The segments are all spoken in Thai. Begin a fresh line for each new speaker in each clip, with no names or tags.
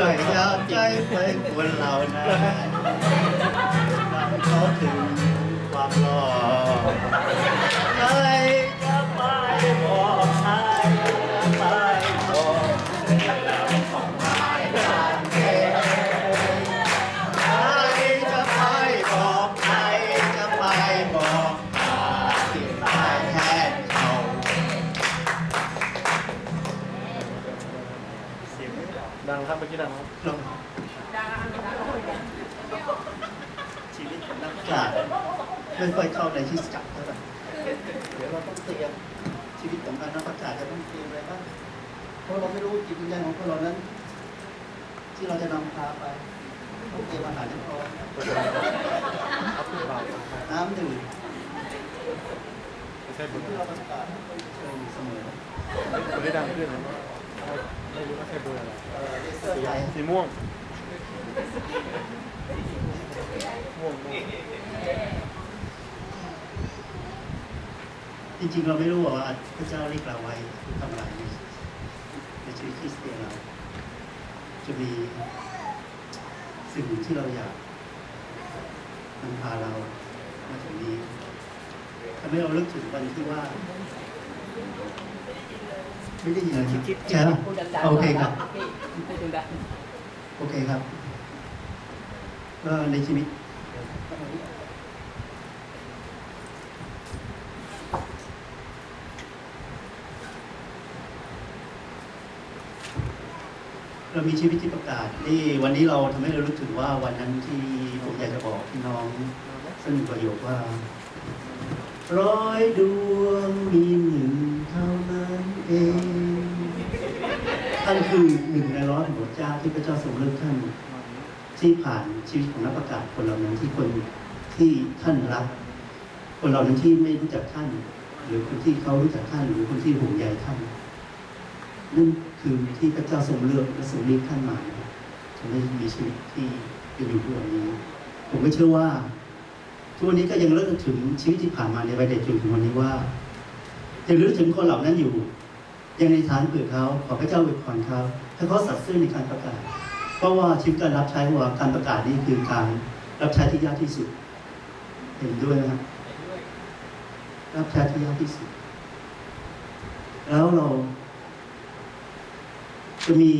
หน่อยยาวใจไปคนเรานะมันเขาถึงความหล่อ ไม่
ค่
อยเข้าในที่จักรเท่าไหร่เดี๋ยวเราต้องเตรียมชีวิตของการนักปราชญ์จะต้องเตรียมอะไรบ้างเพราะเราไม่รู้จิตวิญญาณของพวกเรานั้น ที่เราจะนำพาไปต้องเตรียมอาหารให้พร้อม
ครับคุณบ่าว
น้ำดื่ม
ไม่ใช่บุญ
ที่เราประกาศต้องเชิญเสมอ
คุณได้ดังขึ้นนะไม่รู้ว่าใช่บุญอะไร
เอ่อเลเซอร์ไลท์
สีม่วงม่วงม่วง
จริงๆ เราไม่รู้ว่าพระเจ้าเรียกเราไว้ทำอะไรในในชีวิตคริสเตียนเรา จะมีสิ่งหนึ่งที่เราอยากนำพาเรามาถึงนี้ทำให้เราลึกถึงวันที่ว่าไม่ได้ยินเลยคิดใช่ไหม
พูดดังๆ
โอเคครับ
พี่พูดดัง
โอเคครับก็ในชีวิต เรามีชีวิตที่ประกาศนี่วันนี้เราทำให้เรารู้ถึงว่าวันนั้นที่ผมอยากจะบอกพี่น้องสักหนึ่งประโยคว่า ร้อยดวงมีหนึ่งเท่านั้นเองท่านคือหนึ่งในร้อยของพระเจ้าที่พระเจ้าทรงเลือกท่าน ที่ผ่านชีวิตของนักประกาศคนเหล่านั้นที่คนที่ท่านรัก คนเหล่านั้นที่ไม่รู้จักท่าน หรือคนที่เขารู้จักท่าน หรือคนที่ห่วงใยท่านนั่น คือที่พระเจ้าทรงเลือกและทรงเรียกท่านมานะครับทำให้มีชีวิตที่เป็นอยู่ทุกวันนี้ ผมก็เชื่อว่า ทุกวันนี้ก็ยังเลิกถึงชีวิตที่ผ่านมาในวัยเด็กจนถึงวันนี้ว่ายังรู้ถึงคนเหล่านั้นอยู่ ยังในฐานเผื่อเขาขอพระเจ้าอวยพรเขาถ้าเขาสัตย์ซื่อในการประกาศ เพราะว่าชีวิตการรับใช้ว่าการประกาศนี่คือการรับใช้ที่ยากที่สุด เห็นด้วยนะครับรับใช้ที่ยากที่สุด แล้วเรา จะมี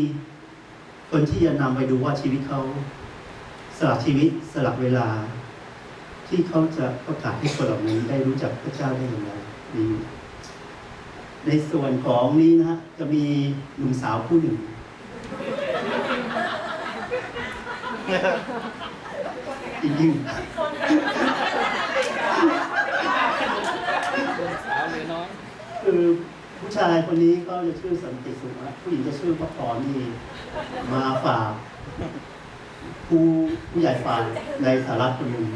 คนที่จะนำไปดูว่าชีวิตเขาสละชีวิตสละเวลา ที่เขาจะประกาศให้คนเหล่านี้ได้รู้จักพระเจ้าได้อย่างไรดีในส่วนของนี้นะฮะจะมีหนุ่มสาวผู้หนึ่ง จริง
ๆสาวเหลือน้อย
ๆคือผู้ชายคนนี้ก็จะชื่อสันติสุขนะผู้หญิงจะชื่อพระพรนี่มาฝาก ผู้ผู้ใหญ่ฝ่ายในสารัฐคนหนึ่ง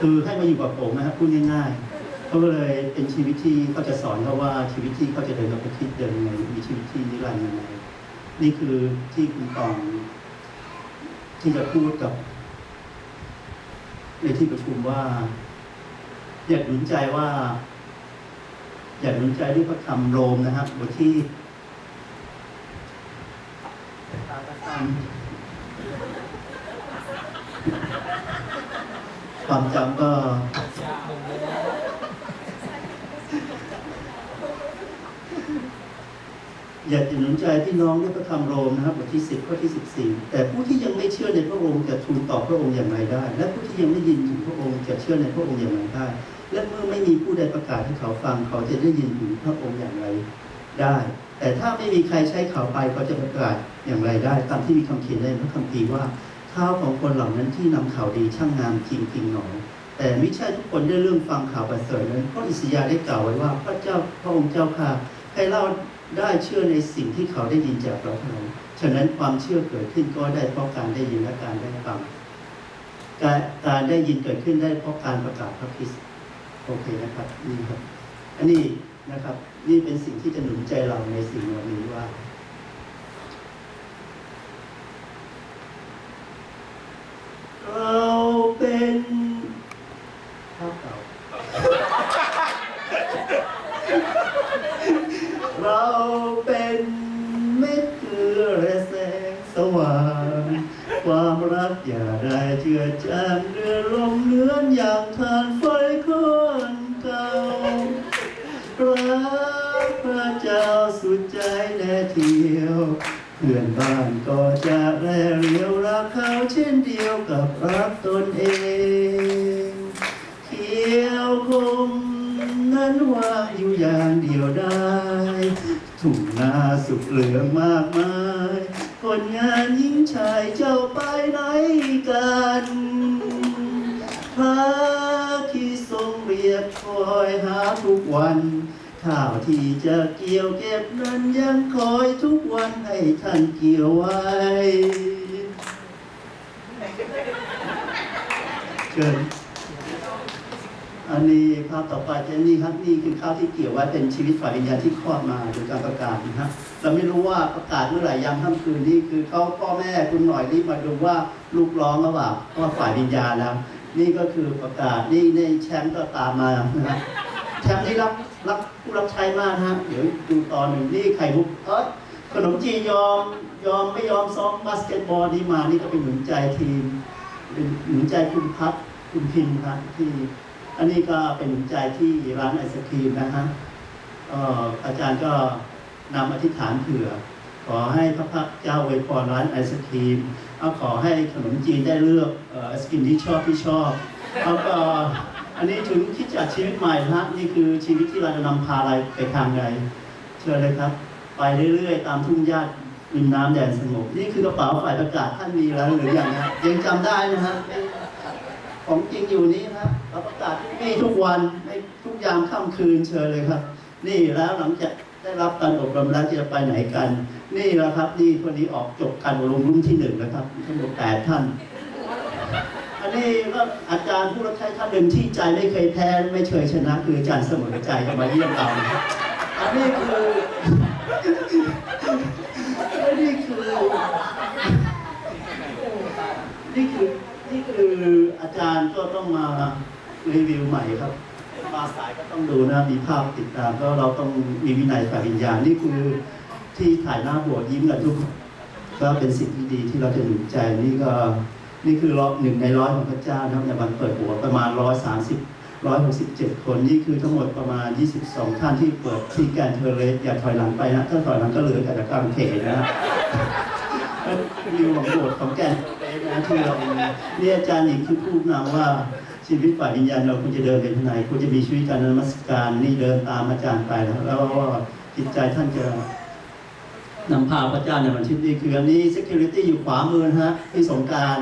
คือให้มาอยู่กับผมนะครับพูดง่ายๆเขาก็เลยเป็นชีวิตที่เขาจะสอนเขาว่าชีวิตที่เขาจะเดินกับคิดเดินยังไงมีชีวิตที่นิรันดร์ยังไงนี่คือที่คุณตองที่จะพูดกับ ในที่ประชุมว่า อยากหนุนใจว่า อยากหนุนใจด้วยพระคำโรมนะครับบทที่ความจำก็อยากจะหนุนใจพี่น้องด้วยพระคำโรมนะครับบทที่สิบข้อที่สิบสี่แต่ผู้ที่ยังไม่เชื่อในพระองค์จะทูลต่อพระองค์อย่างไรได้ และผู้ที่ยังไม่ยินถึงพระองค์จะเชื่อในพระองค์อย่างไรได้ ไม่มีผู้ใดประกาศให้เขาฟัง เขาจะได้ยินถึงพระองค์อย่างไรได้ แต่ถ้าไม่มีใครใช้เขาไปเขาจะประกาศอย่างไรได้ ตามที่มีคำเขียนในพระคัมภีร์ว่าข้าวของคนเหล่านั้นที่นำข่าวดีช่างงามจริงจริงหนอแต่ไม่ใช่ทุกคนได้เรื่องฟังข่าวประเสริฐนั้นเพราะอิสยาได้กล่าวไว้ว่าพระเจ้าพระองค์เจ้าข้าให้เราได้เชื่อในสิ่งที่เขาได้ยินจากเราเท่านั้นฉะนั้นความเชื่อเกิดขึ้นก็ได้เพราะการได้ยินและการได้ฟังการการได้ยินเกิดขึ้นได้เพราะการประกาศพระคริสต์ โอเคนะครับนี่ครับอันนี้นะครับ นี่เป็นสิ่งที่จะหนุนใจเราในสิ่งเหล่านี้ว่าเราเป็นภาพเก่า เราเป็นเม็ดเกลือและแสงสว่าง อย่าได้เจือจางเรือลมเลือนอย่างทานไฟคนเก่ารักพระเจ้าสุดใจแน่เที่ยว เพื่อนบ้านก็จะแลเรียวรักเขาเช่นเับรักตนเอง เขียวคมนั้นว่างอยู่อย่างเดียวได้ทุ่งนาสุกเหลืองมากมาย คนงานหญิงชายเจ้าไปไหนกันพระที่ทรงเรียกคอยหาทุกวันข้าวที่จะเกี่ยวเก็บนั้นยังคอยทุกวันให้ท่านเกี่ยวไว้ เชิญอันนี้ภาพต่อไปจะนี่ครับนี่คือข้าวที่เกี่ยวไว้เป็นชีวิตฝ่ายวิญญาณที่คลอดมาโดยการประกาศนะครับเราไม่รู้ว่าประกาศเมื่อไหร่ยามค่ำคืนนี่คือเขาพ่อแม่คุณหน่อยรีบมาดูว่าลูกร้องหรือเปล่าว่าฝ่ายวิญญาณแล้ว นี่ก็คือประกาศนี่ในแชมป์ก็ตามมานะครับแชมป์นี่รับรับผู้รับใช้มากนะฮะเดี๋ยวดูตอนหนึ่งนี่ไข่มุกเออขนมจีนยอมยอมไม่ยอมซ้อมบาสเกตบอลนี่มานี่ก็เป็นหนุนใจทีม หนุนใจคุณพัฒคุณพิมพ์ครับที่อันนี้ก็เป็นหนุนใจที่ร้านไอศครีมนะฮะอาจารย์ก็นำอธิษฐานเผื่อ ขอให้พระพักเจ้าอวยพรร้านไอศครีมเอาขอให้ขนมจีนได้เลือกไอศครีมที่ชอบที่ชอบแล้วก็อันนี้ถึงคิดจากชีวิตใหม่ฮะนี่คือชีวิตที่เราจะนำพาอะไรไปทางใดเชิญเลยครับ ไปเรื่อยๆ ตามทุ่งหญ้า ริมน้ำแดนสงบนี่คือกระเป๋าฝ่ายประกาศท่านมีแล้วหรือยังนะยังจำได้นะฮะของจริงอยู่นี้ครับเราประกาศมีทุกวันในทุกยามค่ำคืนเชิญเลยครับ นี่แล้วหลังจากได้รับการอบรมแล้วจะไปไหนกัน นี่แหละครับ นี่คนนี้ออกจบการอบรมรุ่นที่หนึ่งนะครับทั้งหมดแปดท่าน อันนี้ก็อาจารย์ผู้รับใช้ท่านหนึ่งที่ใจไม่เคยแพ้ไม่เคยชนะ คืออาจารย์เสมอใจจะมาเยี่ยมเราอันนี้คือือนี่คือนี่คืออาจารย์ก็ต้องมารีวิวใหม่ครับ มาสายก็ต้องดูนะ มีภาพติดตามก็เราต้องมีวินัยฝ่ายวิญญาณนี่คือที่ถ่ายหน้าบสถ์ยิ้มกันทุกคนก็เป็นสิ่งที่ดีที่เราจะหนุนใจนี่ก็นี่คือรอบหนึ่งในร้อยของพระเจ้านะครับในวันเปิดโบสถ์ประมาณร้อยสามสิบ ร้อยหกสิบเจ็ดคนนี่คือทั้งหมดประมาณ 22 ท่านที่เปิดที่แกนเทอร์เรสอย่าถอยหลังไปนะถ้าถอยหลังก็เหลือแต่กลางเขนนะวิวของโบสถ์ของแกนนะที่เราเนี่ยอาจารย์หญิงคือพูดนำว่าชีวิตฝ่ายวิญญาณเราควรจะเดินเป็นทนายควรจะมีชีวิตการนมัสการนี่เดินตามอาจารย์ไปแล้วแล้วจิตใจท่านจะนำพาพระเจ้าในวันชีวิตนี้คืออันนี้ security อยู่ขวามือนะฮะที่สงการ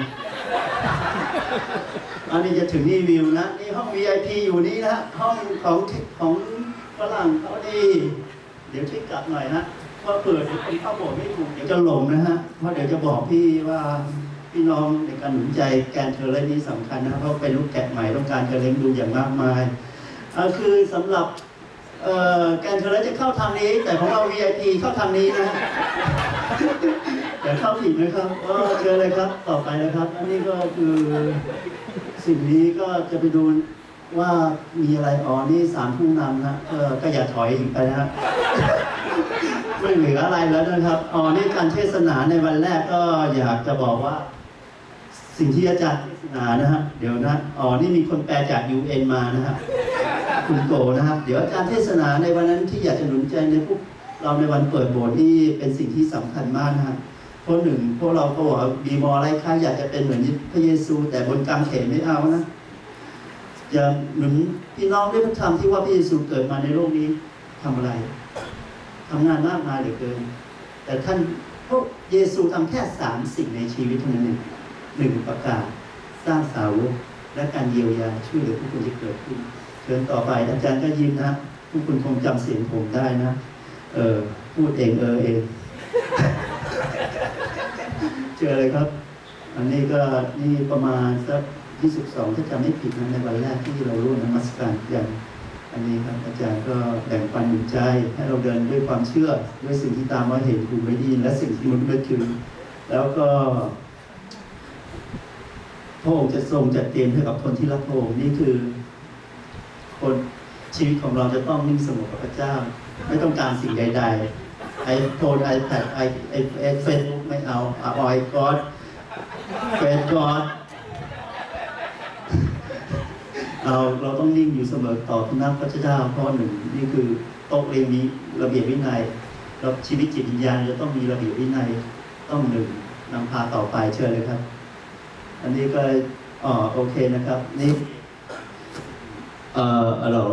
อันนี้จะถึงนี่วิวนะนี่ห้อง VIP อยู่นี่นะห้องของของฝรั่งเขาดี เดี๋ยวช่วยกลับหน่อยนะว่าเปิดเดี๋ยวคนเข้าโบสถ์ไม่ถูกเดี๋ยวจะหลงนะฮะเพราะเดี๋ยวจะบอกพี่ว่าพี่น้องในการหนุนใจแกนเทอร์เลนี้สำคัญนะเพราะเป็นลูกแกะใหม่ต้องการจะเลี้ยงดูอย่างมากมายอ่าคือสำหรับแกนเทอร์เลนจะเข้าทางนี้ แต่ของเรา VIP เข้าทางนี้นะเดี๋ยวเข้าผิดนะครับก็เชิญเลยครับต่อไปนะครับ อันนี้ก็คือ สิ่งนี้ก็จะไปดูว่ามีอะไรอ๋อนี่สามผู้นำนะเออก็อย่าถอยอีกไปนะฮะไม่เหลืออะไรแล้วนะครับอ๋อนี่การเทศนาในวันแรกก็อยากจะบอกว่า สิ่งที่อาจารย์เทศนานะฮะเดี๋ยวนะอ๋อนี่มีคนแปลจาก UN มานะฮะคุณโกนะครับเดี๋ยวอาจารย์เทศนาในวันนั้นที่อยากจะหนุนใจในพวกเราในวันเปิดโบสถ์นี่เป็นสิ่งที่สำคัญมากนะฮะเพราะหนึ่งพวกเราก็บอกมีมออะไรค่าอยากจะเป็นเหมือนพระเยซู แต่บนกางเขนไม่เอานะอย่าหนุนพี่น้องด้วยพระธรรมที่ว่าพระเยซูเกิดมาในโลกนี้ทำอะไรทำงานมากมายเหลือเกิน แต่ท่านพระเยซูทำแค่สามสิ่งในชีวิตเท่านั้นเองหนึ่งประกาศสร้างสาวกและการเยียวยาช่วยเหลือผู้คนที่เกิดขึ้นเชิญต่อไปอาจารย์ก็ยิ้มนะผู้คุณคงจำเสียงผมได้นะ เออพูดเองเออเอง เจอเลยครับ อันนี้ก็นี่ประมาณสัก22 ถ้าจำไม่ผิดนะในวันแรกที่เราร่วมนมัสการกันอันนี้ครับอาจารย์ก็แบ่งปันหนุนใจให้เราเดินด้วยความเชื่อด้วยสิ่งที่ตามมาเห็นถูกไม่ดีและสิ่งที่มนุษย์ไม่ถึงแล้วก็พระองค์จะทรงจัดเตรียมให้กับคนที่รักพระองค์นี่คือ คนชีวิตของเราจะต้องนิ่งสงบกับพระเจ้า ไม่ต้องการสิ่งใด ๆ ไอโฟนไอแพดไอไอเฟซบุ๊กไม่เอาไอออยกอดเฟรดกอดเราเราต้องนิ่งอยู่เสมอต่อพระนักพระเจ้าพราะหนึ่งนี่คือโต๊ะเรียนมีระเบียบวินัยแล้วชีวิตจิตวิญญาณจะต้องมีระเบียบวินัยต้องหนึ่งนำพาต่อไปเชิญเลยครับ อันนี้ก็อ๋อโอเคนะครับ นี่เอ่ออะไรหรอ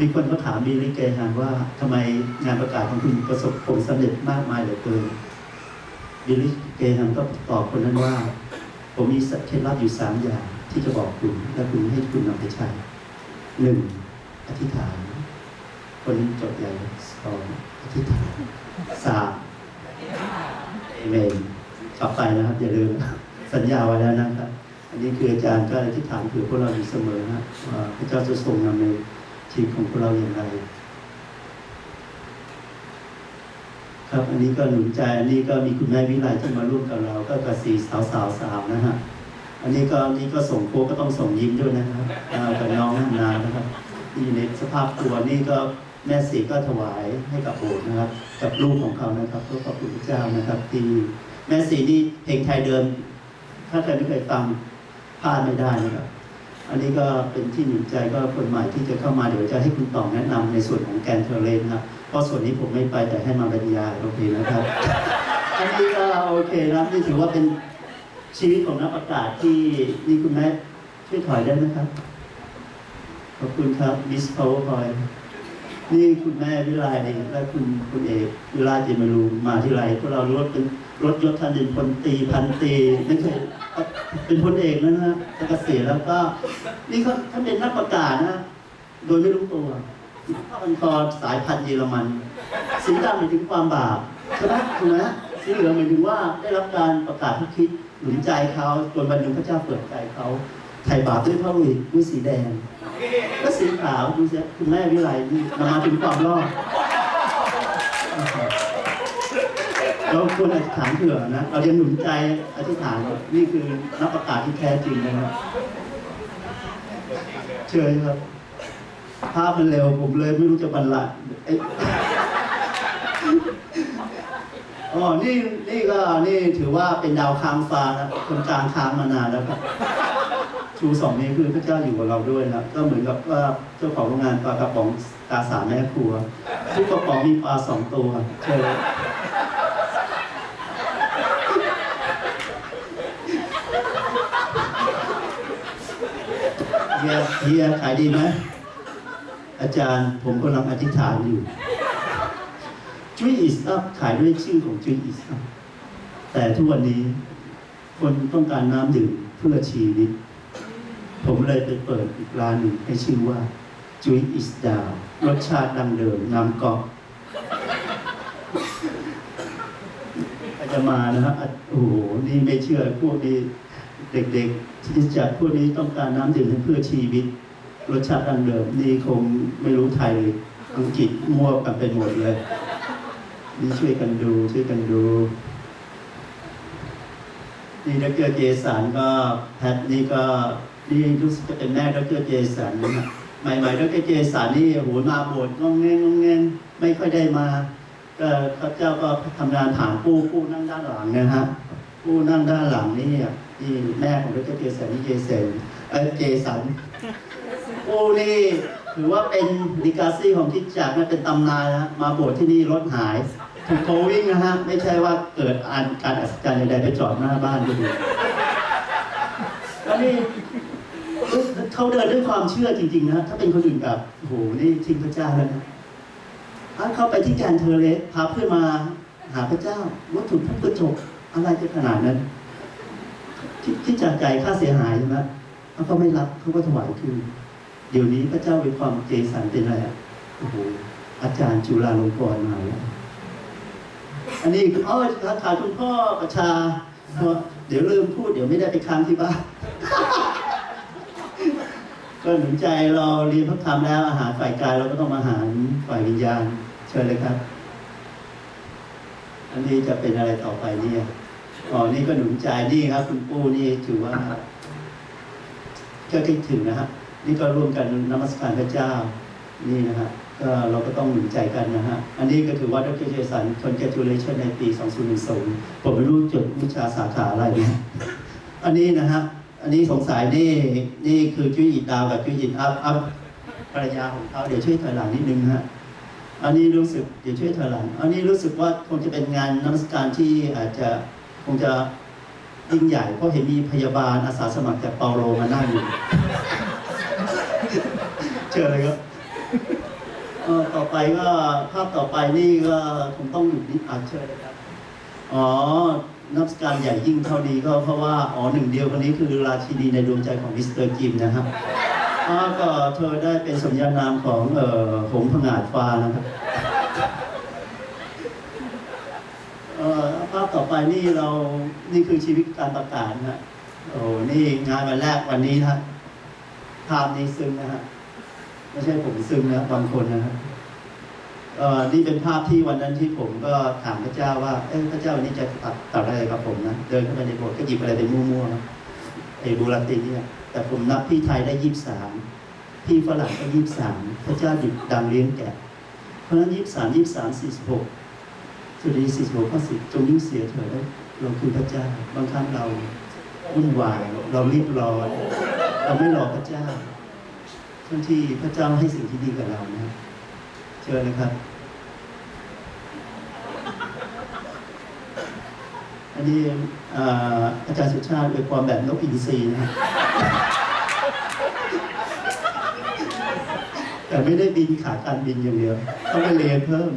มีคนเขาถามบีลิเกฮานว่าทำไมงานประกาศของคุณประสบผลสำเร็จมากมายเหลือเกินบิลลิเกฮานก็ตอบคนนั้นว่า ผมมีเคล็ดลับอยู่สามอย่างที่จะบอกคุณ และคุณให้คุณนำไปใช้หนึ่งอธิษฐาน คนนี้จดใหญ่สองอธิษฐานสามเอเมนกลับไปนะครับ อย่าลืมสัญญาไว้แล้วนะครับ อันนี้คืออาจารย์ก็อธิษฐานคือพวกเราอยู่เสมอนะพระเจ้าจะทรงนำใน ชีวิตของพวกเราอย่างไร ครับอันนี้ก็หนุนใจ อันนี้ก็มีคุณแม่วิไลที่มาร่วมกับเรา ก็กับสีสาวสาวสาวนะฮะอันนี้ก็นี่ก็ส่งโค้กก็ต้องส่งยิ้มด้วยนะครับกับน้องนานนะครับที่อยู่ในสภาพตัวนี่ก็แม่สีก็ถวายให้กับโบสถ์นะครับ กับลูกของเขานะครับก็ขอบคุณพระเจ้านะครับ ที่แม่สีนี่เพลงไทยเดิม ถ้าใครไม่เคยฟังพลาดไม่ได้นะครับ อันนี้ก็เป็นที่หนุนใจก็คนใหม่ที่จะเข้ามาเดี๋ยวจะให้คุณต่องแนะนำในส่วนของแกนเทอร์เลนครับเพราะส่วนนี้ผมไม่ไปแต่ให้มาบรรยายโอเคนะครับ อันนี้ก็โอเคนะนี่ถือว่าเป็นชีวิตของนักประกาศที่นี่คุณแม่ช่วยถอยได้ไหมครับ ขอบคุณครับมิสพอพอยนี่คุณแม่วิไลและคุณคุณเอกวิไลเจมารูมาที่ไรพวกเรารถเป็นรถยศท่านเป็นพลตีพันตีไม่เคย เป็นพลเอกแล้วนะจะเกษียณแล้วก็ นี่เขาท่าเป็นนักประกาศนะ โดยไม่รู้ตัวผ้าพันคอสายพันธุ์เยอรมัน สีดำหมายถึงความบาปใช่ไหมถูกไหมสีเหลืองหมายถึงว่าได้รับการประกาศพระคิดหนุนใจเขาจนวันหนึ่งพระเจ้าเปิดใจเขาไถ่บาปด้วยพระวิตด้วยสีแดง ก็สีขาวดูสิคุณแม่วิไลนี่นำมาถึงความรอด เราควรอธิษฐานเผื่อนะ เรายังหนุนใจอธิษฐานนี่คือนักประกาศที่แท้จริงนะครับเชิญครับ ภาพมันเร็วผมเลยไม่รู้จะบรรลัยอ๋อ นี่นี่ก็นี่ถือว่าเป็นดาวค้างฟ้านะคนกลางค้างมานานแล้วครับชูสองนี้คือพระเจ้าอยู่กับเราด้วยนะก็เหมือนกับว่าเจ้าของโรงงานปลากระป๋องตาสามแม่ครัว ทุกกระป๋องมีปลาสองตัวเชิญ ฮียเฮียขายดีไหมอาจารย์ผมกำลังอธิษฐานอยู่จุ้ยอิสอัพขายด้วยชื่อของจุ้ยอิสอัพแต่ทุกวันนี้ คนต้องการน้ำดื่มเพื่อชีวิต ผมเลยไปเปิดอีกร้านหนึ่งให้ชื่อว่าจุ้ยอิสดาวรสชาติดังเดิมน้ำก๊อกอาจจะมานะฮะอะโอ้โหนี่ไม่เชื่อพวกนี้ เด็กๆที่จะพวกนี้ต้องการน้ำดื่มเพื่อชีวิต รสชาติดังเดิมนี่คงไม่รู้ไทยอังกฤษมั่วกันไปหมดเลยนี่ช่วยกันดูช่วยกันดูนี่ดรเจสันก็แพทนี่ก็นี่รู้สึกจะเป็นแม่ดรเจสันนะฮะใหม่ๆดรเจสันนี่โหมาโบสถ์งงเงงงงเงงไม่ค่อยได้มาก็พระเจ้าก็ทำงานฐานผู้ผู้นั่งด้านหลังนะฮะ ผู้นั่งด้านหลังนี่นี่แม่ของดรเจสันนี่เจสันเออเจสันโอ้นี่ถือว่าเป็นดิกาซี่ของทิศจักรนะเป็นตำนานนะมาโบสถ์ที่นี่รถหายถูกโทรวิ่งนะฮะ ไม่ใช่ว่าเกิดอาการอัศจรรย์ใดๆไปจอดหน้าบ้านดูแล้วนี่เขาเดินด้วยความเชื่อจริงๆนะ ถ้าเป็นคนอื่นแบบโอ้โหนี่ทิ้งพระเจ้าแล้วนะถ้าเข้าไปที่แกรนด์เทอร์เลสพาเพื่อนมาหาพระเจ้าวัตถุทุกกระจก อะไรจะขนาดนั้นที่ที่จากใจค่าเสียหายใช่ไหมเขาก็ไม่รับเขาก็ถวายคืนเดี๋ยวนี้พระเจ้าเป็นความเจสันเป็นอะไรอะโอ้โหอาจารย์จุฬาลงกรณ์มาแล้วอันนี้คืออ๋อทักทายคุณพ่อประชา เดี๋ยวลืมพูดเดี๋ยวไม่ได้ไปค้างที่บ้านก็หนุนใจเราเรียนพระธรรมแล้วอาหารฝ่ายกายเราก็ต้องมาอาหารฝ่ายวิญญาณ เชิญเลยครับ อันนี้จะเป็นอะไรต่อไปเนี่ย อ๋อ นี่ก็หนุนใจนี่ครับ คุณปู่นี่ถือว่าก็คิดถึงนะฮะนี่ก็ร่วมกันนมัสการพระเจ้า นี่นะฮะก็เราก็ต้องหนุนใจกันนะฮะ อันนี้ก็ถือว่าดรเจสัน congratulation ในปี 2010ผมไม่รู้จดวิชาสาขาอะไรนะอันนี้นะฮะ อันนี้สงสัยนี่ นี่คือจุ้ยอิดดาวกับจุ้ยอิดอัพอัพภรรยาของเขาเดี๋ยวช่วยถอยหลังนิดนึงฮะ อันนี้รู้สึกเดี๋ยวช่วยถอยหลัง อันนี้รู้สึกว่าคงจะเป็นงานนมัสการที่อาจจะ คงจะยิ่งใหญ่เพราะเห็นมีพยาบาลอาสาสมัครจากเปาโลมานั่งอยู่เชิญเลยครับต่อไปก็ภาพต่อไปนี่ก็คงต้องหยุดนิดอ่านเชิญเลยครับอ๋อนักการใหญ่ยิ่งเท่านี้ก็เพราะว่าอ๋อหนึ่งเดียวคนนี้คือราชินีในดวงใจของมิสเตอร์กิมนะครับก็เธอได้เป็นสมญานามของเอ่อหงผงาดฟ้านะครับ เอ่อ ภาพต่อไปนี่เรานี่คือชีวิตการประกาศนะฮะโอ้นี่งานวันแรกวันนี้นะภาพนี้ซึ้งนะฮะไม่ใช่ผมซึ้งนะบางคนนะฮะเอ่อนี่เป็นภาพที่วันนั้นที่ผมก็ถามพระเจ้าว่า เอ้ยพระเจ้าวันนี้จะตัดตัดอะไรกับผมนะเดินเข้าไปในโบสถ์ก็หยิบอะไรไปมั่วๆนะไอ้บูราติเนี่ย แต่ผมนับพี่ไทยได้ยี่สิบสามพี่ฝรั่งก็ยี่สิบสามพระเจ้าหยุดดังเลี้ยงแกะเพราะฉะนั้นยี่สิบสามยี่สิบสามสี่สิบหก สุดีสี่สิบหกข้อสิบจงยิ่งเสียเถิดแล้วเราคือพระเจ้าบางครั้งเราวุ่นวายเรารีบร้อนเราไม่รอพระเจ้าทั้งที่พระเจ้าให้สิ่งที่ดีกับเรานะเชิญนะครับ อันนี้อาอาจารย์สุชาติเป็นความแบบนกอินทรีนะแต่ไม่ได้บินขาการบินอย่างเดียว ต้องไปเรียนเพิ่ม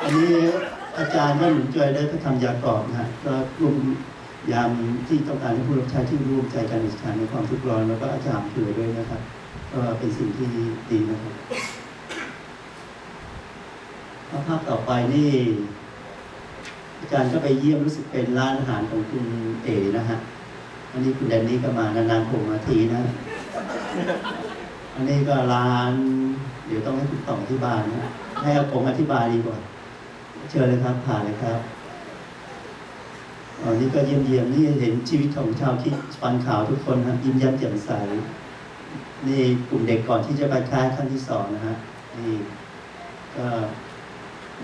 อันนี้ อาจารย์ก็หนุนใจได้พระธรรมยากรนะฮะก็กลุ่มยามที่ต้องการให้ผู้รับใช้ที่ร่วมใจกันในสถานในความทุกข์ร้อนแล้วก็อาจารย์เผื่อด้วยนะครับก็เป็นสิ่งที่ดีนะครับภาพต่อไปนี่ อาจารย์ก็ไปเยี่ยมรู้สึกเป็นร้านอาหารของคุณเอ๋นะฮะอันนี้คุณแดนนี่ก็มานานๆผมมาทีนะ อันนี้ก็ร้าน เดี๋ยวต้องให้คุณต่องอธิบายนะให้ผมอธิบายดีกว่า เชิญเลยครับผ่านเลยครับอ๋อนี่ก็เยี่ยมเยี่ยมนี่เห็นชีวิตของชาวคิดฟันขาวทุกคนนะยิ้มแย้มแจ่มใสนี่กลุ่มเด็กก่อนที่จะไปค่ายขั้นที่สองนะฮะนี่ก็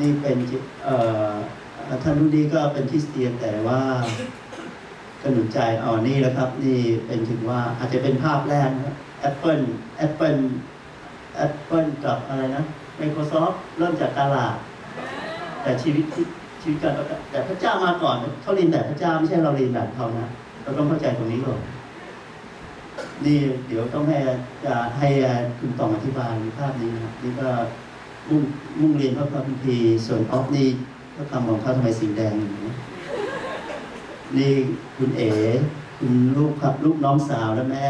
นี่เป็นเอ่อท่านรุ่นนี้ก็เป็นคริสเตียนแต่ว่าก็หนุนใจอ๋อนี่แหละครับ นี่เป็นถึงว่าอาจจะเป็นภาพแรกนะแอปเปิลแอปเปิลแอปเปิลกับอะไรนะ Microsoft เริ่มจากตลาด แต่ชีวิตที่ชีวิตการแต่พระเจ้ามาก่อนเขาเรียนแบบพระเจ้าไม่ใช่เราเรียนแบบเขานะเราต้องเข้าใจตรงนี้ก่อนนี่เดี๋ยวต้องให้จะให้คุณตองอธิบายภาพนี้นะนี่ก็มุ่งมุ่งเรียนพระพระพิธีส่วนออฟนี่พระคำของเขาทำไมสีแดงอย่างนี้นี่คุณเอ๋คุณลูกครับลูกน้องสาวและแม่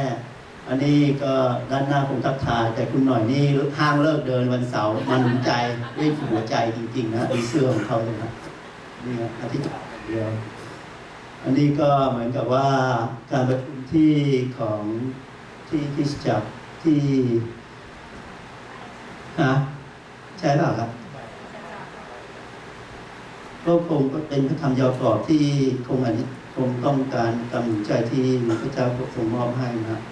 อันนี้ก็ด้านหน้าคงทักทายแต่คุณหน่อยนี่ห้างเลิกเดินวันเสาร์มันหนุนใจด้วยหัวใจจริงๆนะดูเสื้อของเขาเลยนะนี่นะอาทิตย์เดียว อันนี้ก็เหมือนกับว่าการประชุมที่ของที่คริสจักรที่ฮะใช่เปล่าครับก็คงก็เป็นพระธรรมยาวกรอบที่คงอันนี้คงต้องการกำลังใจที่พระเจ้าทรงมอบให้นะครับ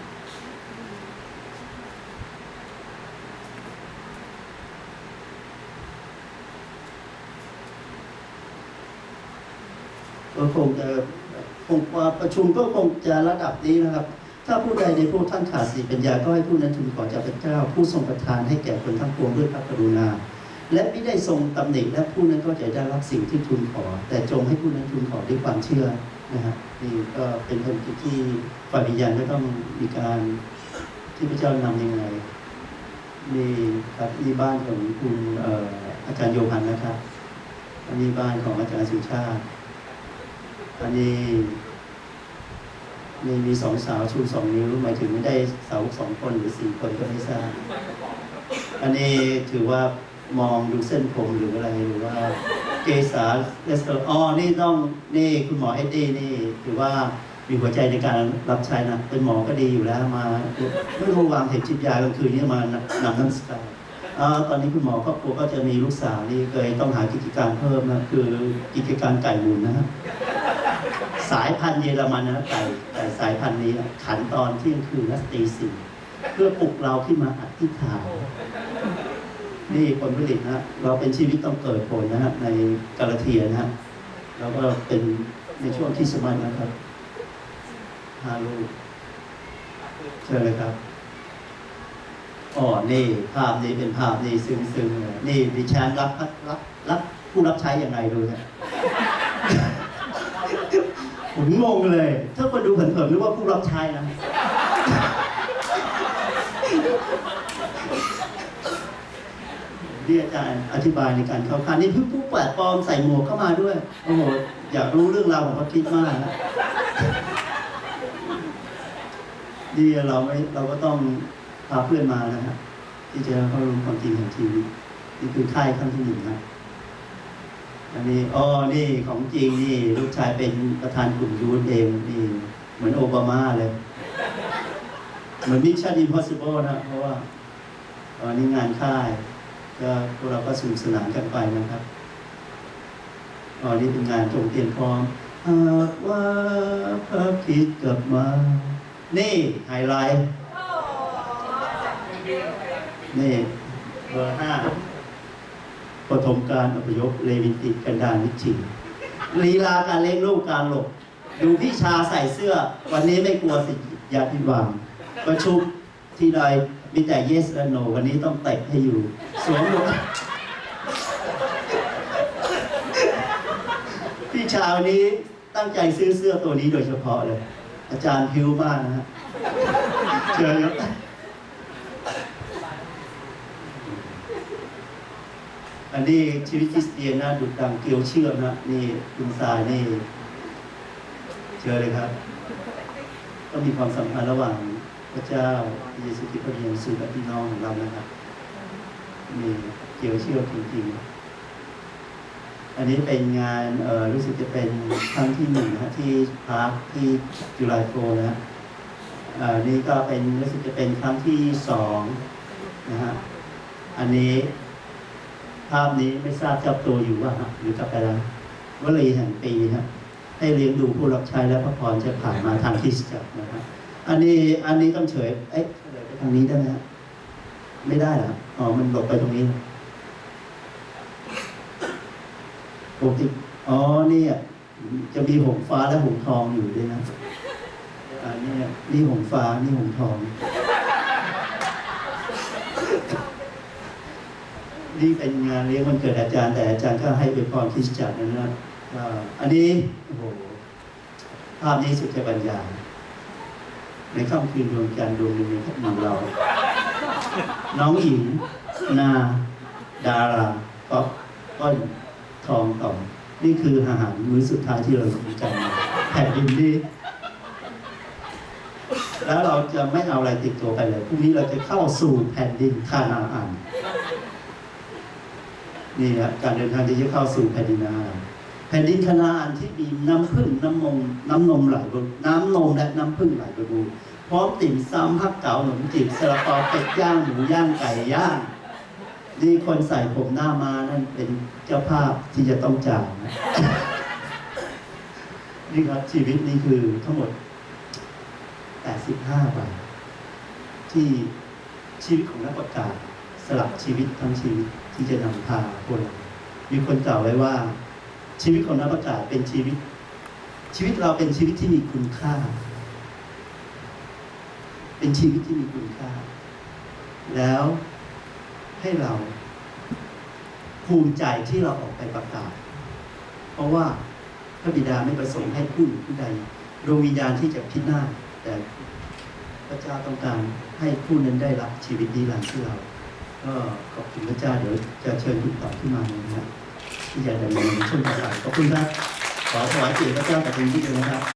ก็คงจะคงประชุมก็คงจะระดับนี้นะครับ ถ้าผู้ใดในพวกท่านขาดสติปัญญาก็ให้ผู้นั้นทูลขอจากพระเจ้า ผู้ทรงประทานให้แก่คนทั้งปวงด้วยพระกรุณา และไม่ได้ทรงตำหนิและผู้นั้นก็จะได้รับสิ่งที่ทูลขอ แต่จงให้ผู้นั้นทูลขอด้วยความเชื่อนะฮะนี่ก็เป็นคำคิดที่ฝ่ายวิญญาณก็ต้องมีการที่พระเจ้านำยังไงนี่ครับนี่บ้านของคุณอาจารย์โยฮันนะครับอันนี้บ้านของอาจารย์สุชาติ อันนี้มีมีสองสาวชูสองนิ้วหมายถึงไม่ได้สาวสองคนหรือสี่คนก็ไม่ทราบอันนี้ถือว่ามองดูเส้นผมหรืออะไรหรือว่าเกษาเลสเตอร์อ๋อนี่ต้องนี่คุณหมอเอ็ดดี้นี่ถือว่ามีหัวใจในการรับใช้นะเป็นหมอก็ดีอยู่แล้วมาไม่รู้วางเห็นชิดยากลางคืนนี่มานำน้ำสกายอ่าตอนนี้คุณหมอครอบครัวก็จะมีลูกสาวนี่เคยต้องหากิจการเพิ่มนะคือกิจการไก่หมุนนะฮะ สายพันธุ์เยอรมันนะไก่ไก่สายพันธุ์นี้นะขันตอนเที่ยงคืนและตีสี่เพื่อปลุกเราขึ้นมาอธิษฐานนี่ผลผลิตนะเราเป็นชีวิตต้องเกิดผลนะฮะในกาลาเทียนะฮะแล้วก็เป็นในช่วงที่สมัยนะครับฮาลูกเชิญเลยครับอ๋อนี่ภาพนี้เป็นภาพนี้ซึ้งๆเลยนี่ดิฉันรับรับรับผู้รับใช้ยังไงดูเนี่ย ผมงงเลย ถ้าคนดูเผินๆนึกว่าผู้รับใช้นะ ที่อาจารย์อธิบายในการเข้าค่ายนี่เพิ่งผู้แปลกปลอมใส่หมวกเข้ามาด้วย โอ้โห อยากรู้เรื่องราวของพระคิดมากนะดีเราไม่เราก็ต้องพาเพื่อนมานะฮะที่จะเข้ารู้ความจริงของชีวิตนี่คือค่ายขั้นที่หนึ่งนะ อันนี้อ๋อนี่ของจริงนี่ลูกชายเป็นประธานกลุ่มยูนเองนี่เหมือนโอบามาเลย เหมือนมิชชั่นอิมพอสิเบิลนะ เพราะว่าตอนนี้งานค่าย ก็พวกเราก็สนุกสนานกันไปนะครับอ๋อนี่เป็นงานจงเตรียมพร้อมหากว่าพระคริดกลับมา นี่ไฮไลท์นี่เบอร์ห้า ปฐมการอพยพเลวินติกันดารนิชินลีลาการเล่นลูกการหลบ ดูพี่ชาใส่เสื้อ วันนี้ไม่กลัวสิยาพิดหวัง ประชุมที่ใดมีแต่ yes และ no วันนี้ต้องเตะให้อยู่ สวมหมวกพี่ชาวันนี้ตั้งใจซื้อเสื้อตัวนี้โดยเฉพาะเลย อาจารย์พิวมากนะฮะเชิญครับ อันนี้ชีวิตคริสเตียนนะดุจดังเกลียวเชื่อมนะนี่คุณสายนี่เชิญเลยครับก็มีความสัมพันธ์ระหว่างพระเจ้าพระเยซูคริสต์พระเยซูและพี่น้องของเรานะครับมีเกี่ยวเชื่อมจริงๆอันนี้เป็นงานเอ่อรู้สึกจะเป็นครั้งที่หนึ่งนะฮะที่พาร์คที่จุฬาโฟนะฮะอ่านี่ก็เป็นรู้สึกจะเป็นครั้งที่สองนะฮะอันนี้ ภาพนี้ไม่ทราบเจับตัวอยู่ว่าหรือกลับไปแล้ววลีแห่งปีฮะให้เลี้ยงดูผู้รับใช้และพระพรจะผ่านมาทางคริสตจักรนะฮะอันนี้อันนี้ต้องเฉยเอ๊ะเฉยไปทางนี้ได้ไหมฮะไม่ได้หรออ๋อมันหลบไปตรงนี้ปกติอ๋อเนี่ย จะมีหงฟ้าและหงทองอยู่ด้วยนะอันนี้นี่หงฟ้านี่หงทอง นี่เป็นงานเลี้ยงวันเกิดอาจารย์แต่อาจารย์ก็ให้เป็นพรคริสจักรนะครับอ่าอันนี้โอ้โหภาพนี้สุดจะบรรยายในค่ำคืนดวงจันทร์ดวงหนึ่งในพวกหมู่เรา น้องหญิง นา ดาราป๊อปก้อนทองต่อม นี่คืออาหารมื้อสุดท้ายที่เรากินกันแผ่นดินนี้แล้วเราจะไม่เอาอะไรติดตัวไปเลยพรุ่งนี้เราจะเข้าสู่แผ่นดินคานาอัน นี่ครับการเดินทางที่จะเข้าสู่แผ่นดินอาหารแผ่นดินคณาอันที่มีน้ำพึ่งน้ำนมน้ำนมไหลบนน้ำนมและน้ำพึ่งไหลบนบูพร้อมติ่มซ้ำฮักเก๋าหนมจีบสลับปอเป็ดย่างหมูย่างไก่ย่างนี่คนใส่ผมหน้ามานั่นเป็นเจ้าภาพที่จะต้องจ่ายนี่ครับชีวิตนี่คือทั้งหมด 85บาทที่ชีวิตของนักประกาศ ลับชีวิตทั้งชีวิตที่จะนำพาคนเรามีคนกล่าวไว้ว่า ชีวิตของนักประกาศเป็นชีวิต ชีวิตเราเป็นชีวิตที่มีคุณค่า เป็นชีวิตที่มีคุณค่า แล้วให้เรา ภูมิใจที่เราออกไปประกาศ เพราะว่าพระบิดาไม่ประสงค์ให้ผู้ผู้ใดดวงวิญญาณที่จะพินาศแต่พระเจ้าต้องการให้ผู้นั้นได้รับชีวิตนิรันดร์ที่เรา ก็ขอบคุณพระเจ้าเดี๋ยวจะเชิญคุณต่อขึ้นมาเลยนะครับที่จะดำเนินช่วงต่อไปขอบคุณครับขอถวายเกียรติพระเจ้าแต่เป็นที่เดียวนะครับ